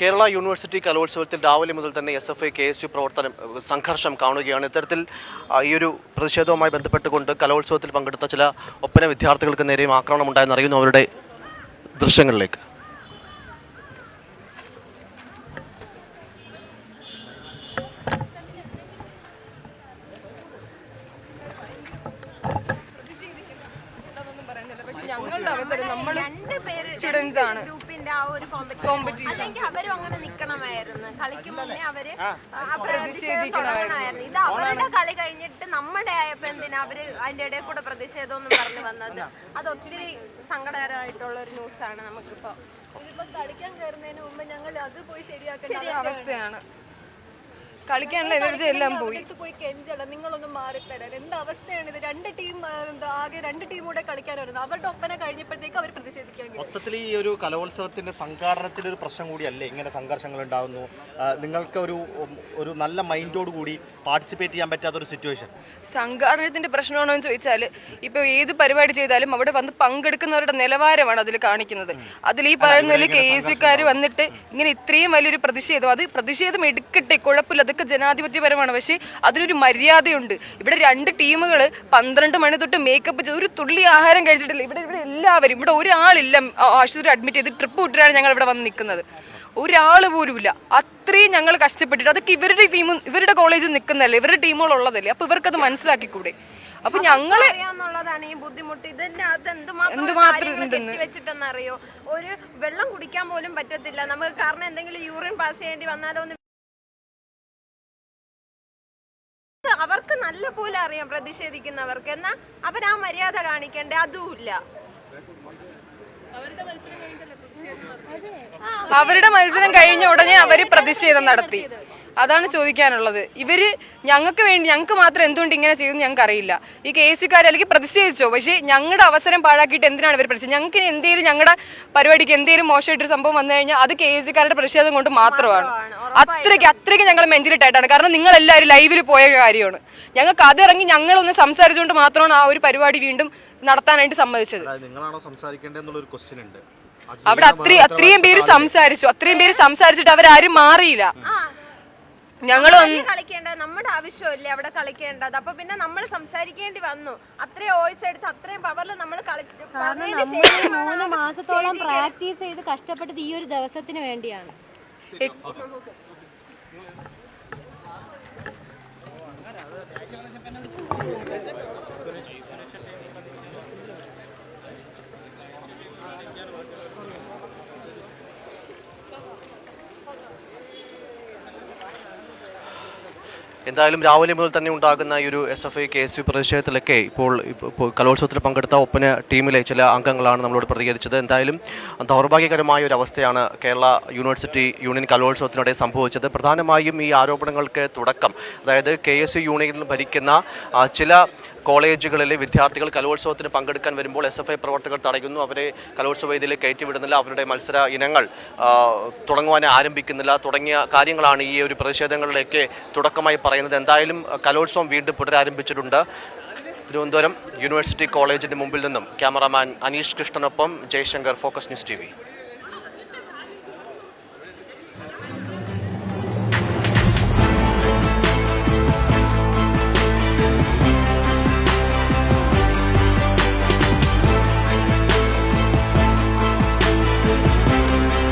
Kerala university കലോത്സവത്തിൽ രാവിലെ മുതൽ തന്നെ S F I K S U പ്രവർത്തനം സംഘർഷം കാണുകയാണ്. ഇത്തരത്തിൽ ഈ ഒരു പ്രതിഷേധവുമായി ബന്ധപ്പെട്ടുകൊണ്ട് കലോത്സവത്തിൽ പങ്കെടുത്ത ചില ഒപ്പന വിദ്യാർത്ഥികൾക്ക് നേരെയും ആക്രമണം ഉണ്ടായെന്ന് അറിയുന്നു അവരുടെ ദൃശ്യങ്ങളിലേക്ക്. ഞങ്ങളുടെ അവസരം നമ്മൾ രണ്ട് പേര് Students രണ്ട് ആണ്. ആ ഒരു. കോമ്പറ്റീഷൻ അല്ലെങ്കിൽ അവരും അങ്ങനെ നിക്കണമായിരുന്നു. കളിക്കും മുന്നേ അവർ ആ. പ്രതിഷേധം ഇത് അവരുടെ കളി കഴിഞ്ഞിട്ട് നമ്മുടെ ആയപ്പോ എന്തിനാ അവർ അതിന്റെ ഇടയിൽ കൂടെ പ്രതിഷേധം എന്ന് പറഞ്ഞു വന്നത്? അത് ഒത്തിരി സങ്കടകരമായിട്ടുള്ള ഒരു ന്യൂസാണ് നമുക്കിപ്പോ. ഇതിപ്പോ കളിക്കാൻ കയറുന്നതിന് മുമ്പ് ഞങ്ങൾ അത് പോയി ശരിയാക്കേണ്ട. അവസ്ഥയാണ്. കളിക്കാനുള്ള എനർജി എല്ലാം പോയി. പോയി കെഞ്ചട നിങ്ങളൊന്നും മാറിത്തരാൻ എന്ത് അവസ്ഥയാണ് ഇത്? രണ്ട് ടീം ആകെ രണ്ട് കളിക്കാൻ വരുന്നത് അവരുടെ ഒപ്പന കഴിഞ്ഞപ്പോഴത്തേക്ക് അവർ പ്രതിഷേധിക്കാൻ. മൊത്തത്തിൽ ഈ ഒരു കലോത്സവത്തിന്റെ സംഘാടനത്തിൽ ഒരു പ്രശ്നം കൂടിയല്ലേ ഇങ്ങനെ സംഘർഷങ്ങൾ ഉണ്ടാകുന്നു നിങ്ങൾക്ക് ഒരു ഒരു നല്ല മൈൻഡോട് കൂടി പാർട്ടിസിപ്പേറ്റ് ചെയ്യാൻ പറ്റാത്ത ഒരു സിറ്റുവേഷൻ. സംഘാടനത്തിന്റെ പ്രശ്നമാണോ എന്ന് ചോദിച്ചാൽ ഇപ്പൊ ഏത് പരിപാടി ചെയ്താലും അവിടെ വന്ന് പങ്കെടുക്കുന്നവരുടെ നിലവാരമാണ് അതിൽ കാണിക്കുന്നത്. അതിൽ ഈ പറയുന്ന കെ എസ് സിക്കാർ വന്നിട്ട് ഇങ്ങനെ ഇത്രയും വലിയൊരു പ്രതിഷേധം അത് പ്രതിഷേധം എടുക്കട്ടെ കുഴപ്പമില്ല അതൊക്കെ ജനാധിപത്യപരമാണ്. പക്ഷേ അതിനൊരു മര്യാദയുണ്ട്. ഇവിടെ രണ്ട് ടീമുകൾ പന്ത്രണ്ട് മണി തൊട്ട് മേക്കപ്പ് ചെയ്ത് ഒരു തുള്ളി ആഹാരം കഴിച്ചിട്ടില്ല. ഇവിടെ ഇവിടെ എല്ലാവരും ഇവിടെ ഒരാളില്ല. ആശുപത്രി അഡ്മിറ്റ് ചെയ്ത് ട്രിപ്പ് വിട്ടിട്ടാണ് ഞങ്ങൾ ഇവിടെ വന്ന് നിൽക്കുന്നത് ഒരാൾ പോലുമില്ല അത്രയും ഞങ്ങൾ കഷ്ടപ്പെട്ടിട്ട് അതൊക്കെ ഇവരുടെ ടീമും ഇവരുടെ കോളേജിൽ നിൽക്കുന്നതല്ലേ ഇവരുടെ ടീമുകളുള്ളതല്ലേ അപ്പൊ ഇവർക്കത് മനസ്സിലാക്കിക്കൂടെ? അപ്പൊ ഞങ്ങൾ അറിയാന്നുള്ളതാണ് ഈ ബുദ്ധിമുട്ട്. ഇതിന്റെ എന്തുമാത്രം ഒരു വെള്ളം കുടിക്കാൻ പോലും പറ്റത്തില്ല. നമുക്ക് കാരണം എന്തെങ്കിലും യൂറിൻ പാസ് ചെയ്യേണ്ടി വന്നാലോ അവർക്ക് നല്ല പോലെ അറിയാം പ്രതിഷേധിക്കുന്നവർക്ക്. എന്നാൽ അവർ ആ മര്യാദ കാണിക്കണ്ടേ? അതുമില്ല അവരുടെ മത്സരം കഴിഞ്ഞ ഉടനെ അവർ പ്രതിഷേധം നടത്തി. അതാണ് ചോദിക്കാനുള്ളത്. ഇവർ ഞങ്ങൾക്ക് വേണ്ടി ഞങ്ങൾക്ക് മാത്രം എന്തുകൊണ്ട് ഇങ്ങനെ ചെയ്തെന്ന് ഞങ്ങൾക്ക് അറിയില്ല. ഈ കെ എസ് സിക്കാർ അല്ലെങ്കിൽ പ്രതിഷേധിച്ചോ പക്ഷേ ഞങ്ങളുടെ അവസരം പാഴാക്കിയിട്ട് എന്തിനാണ് ഇവർ പ്രതിഷേധിച്ചത് ഞങ്ങൾക്ക് ഇനി എന്തെങ്കിലും ഞങ്ങളുടെ പരിപാടിക്ക് എന്തെങ്കിലും മോശമായിട്ടൊരു സംഭവം വന്നു കഴിഞ്ഞാൽ അത് കെ എസ് കാരുടെ പ്രതിഷേധം കൊണ്ട് മാത്രമാണ്. അത്രയ്ക്ക് അത്രയ്ക്ക് ഞങ്ങൾ മെന്റലിട്ടായിട്ടാണ്. കാരണം നിങ്ങൾ എല്ലാവരും ലൈവിൽ പോയ കാര്യമാണ്. ഞങ്ങൾക്ക് അതിറങ്ങി ഞങ്ങളൊന്ന് സംസാരിച്ചുകൊണ്ട് മാത്രമാണ് ആ ഒരു പരിപാടി വീണ്ടും നടത്താനായിട്ട് സമ്മതിച്ചത്. നിങ്ങളാണോ ക്വസ്റ്റ്യൻ ഉണ്ട്. അവിടെ അത്രയും അത്രയും പേര് സംസാരിച്ചു. അത്രയും പേര് സംസാരിച്ചിട്ട് അവരാരും മാറിയില്ല. ഞങ്ങൾ കളിക്കേണ്ട നമ്മുടെ ആവശ്യമില്ല അവിടെ കളിക്കേണ്ടത്? അപ്പൊ പിന്നെ നമ്മൾ സംസാരിക്കേണ്ടി വന്നു. അത്രയും വോയിസ് എടുത്ത് അത്രയും പവറിൽ നമ്മൾ കാരണം നമ്മൾ മൂന്ന് മാസത്തോളം പ്രാക്ടീസ് ചെയ്ത് കഷ്ടപ്പെട്ടത് ഈ ഒരു ദിവസത്തിന് വേണ്ടിയാണ്. എന്തായാലും രാവിലെ മുതൽ തന്നെ ഉണ്ടാകുന്ന ഈ ഒരു S F I K S U പ്രതിഷേധത്തിലൊക്കെ ഇപ്പോൾ ഇപ്പോൾ കലോത്സവത്തിൽ പങ്കെടുത്ത ഒപ്പന ടീമിലെ ചില അംഗങ്ങളാണ് നമ്മളോട് പ്രതികരിച്ചത്. എന്തായാലും ദൗർഭാഗ്യകരമായ ഒരു അവസ്ഥയാണ് കേരള യൂണിവേഴ്സിറ്റി യൂണിയൻ കലോത്സവത്തിനിടെ സംഭവിച്ചത്. പ്രധാനമായും ഈ ആരോപണങ്ങൾക്ക് തുടക്കം അതായത് കെ എസ് യു യൂണിയനിൽ ഭരിക്കുന്ന ചില കോളേജുകളിലെ വിദ്യാർത്ഥികൾ കലോത്സവത്തിന് പങ്കെടുക്കാൻ വരുമ്പോൾ എസ് എഫ് ഐ പ്രവർത്തകർ തടയുന്നു. അവരെ കലോത്സവ വേദിയിലേക്ക് കയറ്റിവിടുന്നില്ല അവരുടെ മത്സര ഇനങ്ങൾ തുടങ്ങുവാൻ ആരംഭിക്കുന്നില്ല. തുടങ്ങിയ കാര്യങ്ങളാണ് ഈ ഒരു പ്രതിഷേധങ്ങളിലേക്ക് തുടക്കമായി പറയുന്നത്. എന്തായാലും കലോത്സവം വീണ്ടും പുനരാരംഭിച്ചിട്ടുണ്ട്. തിരുവനന്തപുരം യൂണിവേഴ്സിറ്റി കോളേജിന്റെ മുമ്പിൽ നിന്നും ക്യാമറാമാൻ അനീഷ് കൃഷ്ണനൊപ്പം ജയശങ്കർ ഫോക്കസ് ന്യൂസ് ടി